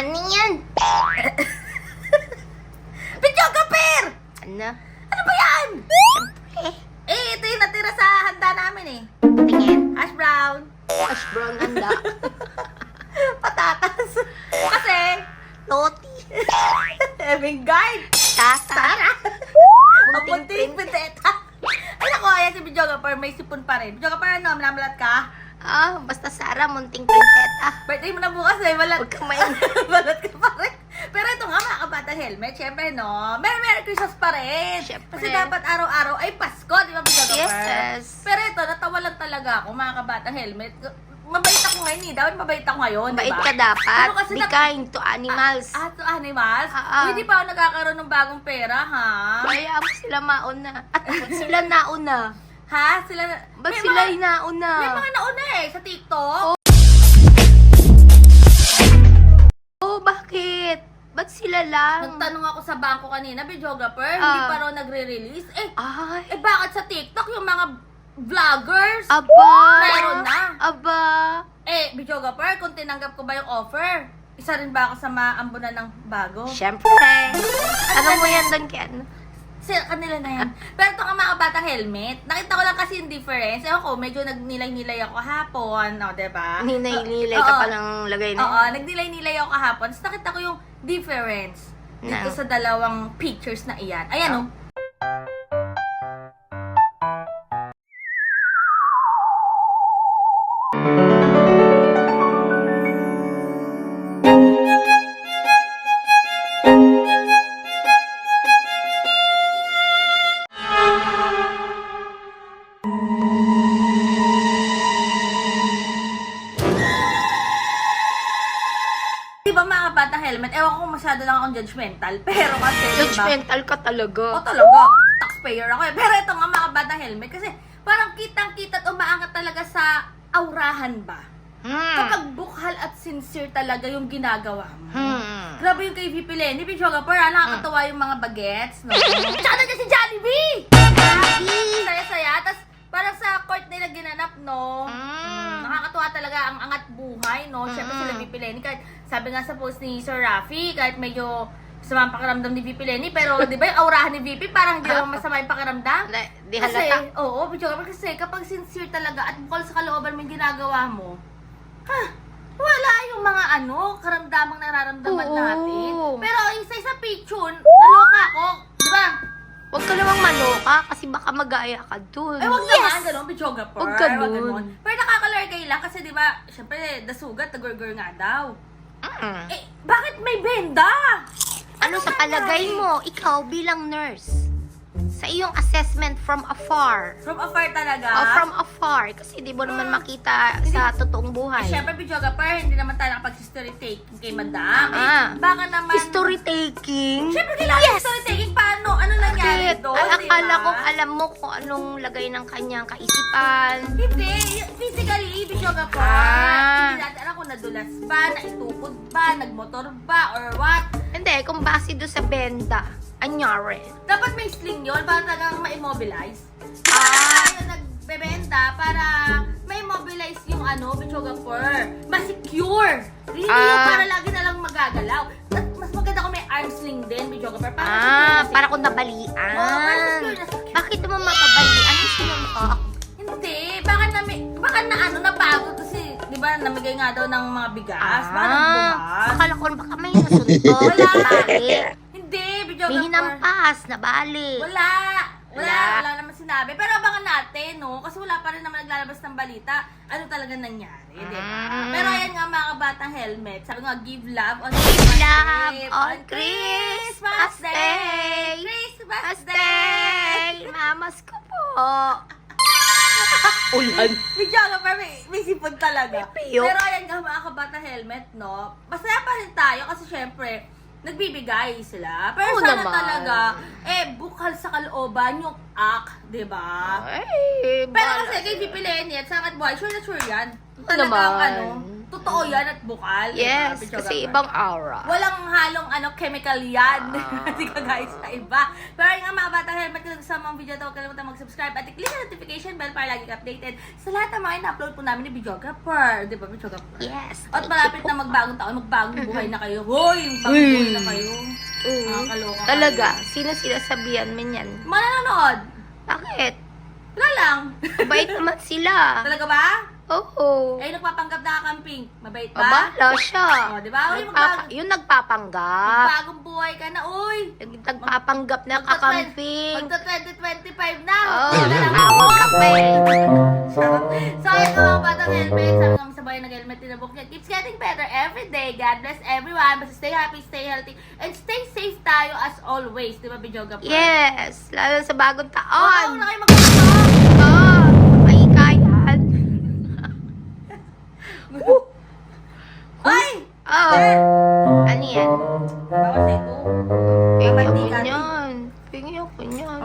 Ano yan? Per! Ano? Ano ba yan? Siyempre. Eh, ito yung natira sa handa namin eh. Tingin. Hash brown. Ash brown handa. Patatas. Kasi, Loti. Eving guard. Tata. Tara. Ang Munting pinteta. Ay, naku, ayan si Pichoga Per, may sipon pa rin. Pichoga Per, ano, minamalat ka? Ah, basta Sara, munting prinseta. Birthday mo na bukas eh, malat Huwag kang main. Balot ka pa rin. Pero ito nga mga kabatang helmet, syempre no, Merry Merry Christmas pa rin. Syempre. Kasi dapat araw-araw ay Pasko, di ba Per? Yes. Pero ito, natawa lang talaga ako mga kabatang helmet. Mabait ako ngayon eh. Dapat mabait ako ngayon, di Bait ba? ka dapat. Ano kasi Be nat- kind to animals. Ah, to animals? Ah, ah. Hindi pa ako nagkakaroon ng bagong pera, ha? Kaya mo sila mauna. At sila nauna? Ha? Sila... Ba't May sila mga- nauna? May mga nauna eh, sa TikTok. Oh, bakit? Ba't sila lang? Nagtanong ako sa bangko kanina, videographer, hindi Ah. pa raw nagre-release. Eh, Ay, eh bakit sa TikTok yung mga vloggers? aba. Meron na. Aba. Eh, videographer, kung tinanggap ko ba yung offer, isa rin ba ako sa maambunan ng bago? Siyempre. Ano mo yan doon, Ken? Kasi kanila na yan. Pero ito nga mga batang helmet, nakita ko lang kasi yung difference. Ewan ko, medyo nagnilay-nilay ako kahapon, o, diba? Ninay-nilay Oo. ka palang lagay na. Oo, nagnilay-nilay ako kahapon. Tapos nakita ko yung difference dito Na? sa dalawang pictures na iyan. Ayan, oh. Akong judgmental. Pero kasi? Judgmental ka talaga. Oo talaga, taxpayer ako eh. Pero ito nga mga batang helmet, kasi parang kitang-kita at umaangat talaga sa aurahan ba? Hmm. Kapag bukhal at sincere talaga yung ginagawa mo. Hmm. Grabe yung kay VP Lenny, Pichoga, para nakakatawa yung mga bagets, no? Tsaka nandiyan si Jollibee! Grabe. Saya-saya, tas parang sa court nila ginanap, no? Mm. Nakakatuwa talaga ang angat buhay, no? Siyempre sila VP Lenny, kahit sabi nga sa post ni Sir Rafi, kahit medyo masama ang pakiramdam ni VP Lenny, pero di ba yung aurahan ni VP, parang hindi naman masama yung pakiramdam? Na- Di Kasi, halata. oo, Pichoga, kasi kapag sincere talaga at bukal sa kalooban mo yung ginagawa mo, ha, wala yung mga ano, karamdamang nararamdaman Oo. natin. Pero yung sa isa picture, Huwag ka namang maloka kasi baka magaya ka dun. Eh, wag naman, ganun, Pichoga per. Wag ganun. Pero nakakalurkay lang kasi di ba, syempre, dasugat, nagurgur nga daw. Mm. Eh, bakit may benda? Ano sa palagay mo, ikaw bilang nurse, sa iyong assessment from afar, From afar talaga. o from afar, kasi di mo naman makita sa totoong Eh, buhay. syempre, Pichoga per, hindi naman tayo nakapag-history taking kay Madam. Eh, Ah. baka naman... History taking? Syempre, kailangan history taking. Paano? Ano nangyari Bakit? doon? Di akala ba? ko alam mo kung anong lagay ng kanyang kaisipan. Hindi. Physically, Pichoga per. Ah. Hindi natin alam kung nadulas ba, naitukod ba, nagmotor ba, or what. Hindi, kung base doon sa benda, anyari. Dapat may sling yun para talagang ma-immobilize. Ah. Tayo nagbebenta para ma-immobilize yung ano, Bichoga Fur. Ma-secure. Hindi yung Ah. para lagi na lang magagalaw. At mas maganda kung may arm sling din, Bichoga Fur. Para Ah, para kung nabalian. Oo, para secure na secure. Bakit naman mapabalian? Gusto mo mo? Hindi, baka na may, baka na ano, napagod kasi, di ba, namigay nga daw ng mga bigas. Baka. Ah, akala ko baka may nasunto. Wala. Bali. May hinampas, nabali. Wala. Wala, Wala. wala naman sinabi. Pero abangan natin, no? Kasi wala pa rin naman naglalabas ng balita. Ano talaga nangyari, di ba? Mm. Pero ayan nga mga kabatang helmet. Sabi nga, give love on Give love Day. on Christmas Day. Christmas Mas Day! Mamas ko po. Ulan. Bigyan ka pa, may, may sipon talaga. Pero ayan nga mga kabatang helmet, no? Masaya pa rin tayo kasi syempre, nagbibigay sila. Pero Oo sana naman. talaga, eh, bukal sa kalooban yung act, di ba? Ay, Pero bala. kasi kay VP Lenny at sa Buhay, sure na sure yan. Talagang naman. ano, Totoo yan at bukal. Yes, diba, kasi Pichoga ibang aura. Walang halong ano chemical yan. Ah. Hindi ka guys sa iba. Pero yung mga bata helmet kung sa mga video to, huwag kalimutan mag-subscribe at i-click ang notification bell para lagi ka updated sa lahat ng mga ina-upload po namin ni Videographer. Di ba, Videographer? Yes. At malapit na magbagong taon, magbagong buhay na kayo. Hoy, magbagong buhay na kayo. Oo. Nakakaloka Talaga, sino sinasabihan mo niyan? Mananonood. Bakit? Wala lang. Mabait naman sila. Talaga ba? Oo. Eh, nagpapanggap na kakamping. Mabait ba? Abala siya. Oh, di ba? Uy, Nagpapa- magbago- yung nagpapanggap. Bagong buhay ka na, uy! Nag- Nagpapanggap na kakamping. Magta 2025 na! Oo, Wala na. tawag ka pa eh. so, ayun mga batang helmet. Sabi nga sa bayan ng helmet, tinabok niya. Keeps getting better every day. God bless everyone. Basta stay happy, stay healthy, and stay safe tayo as always. Di ba, Bijoga? Yes, lalo sa bagong Oo, taon. na kayo magkakaroon. Oh! Ano yan? Bawas na ito. Pingin Mamantika. ako niyan. Pingin ako niyan.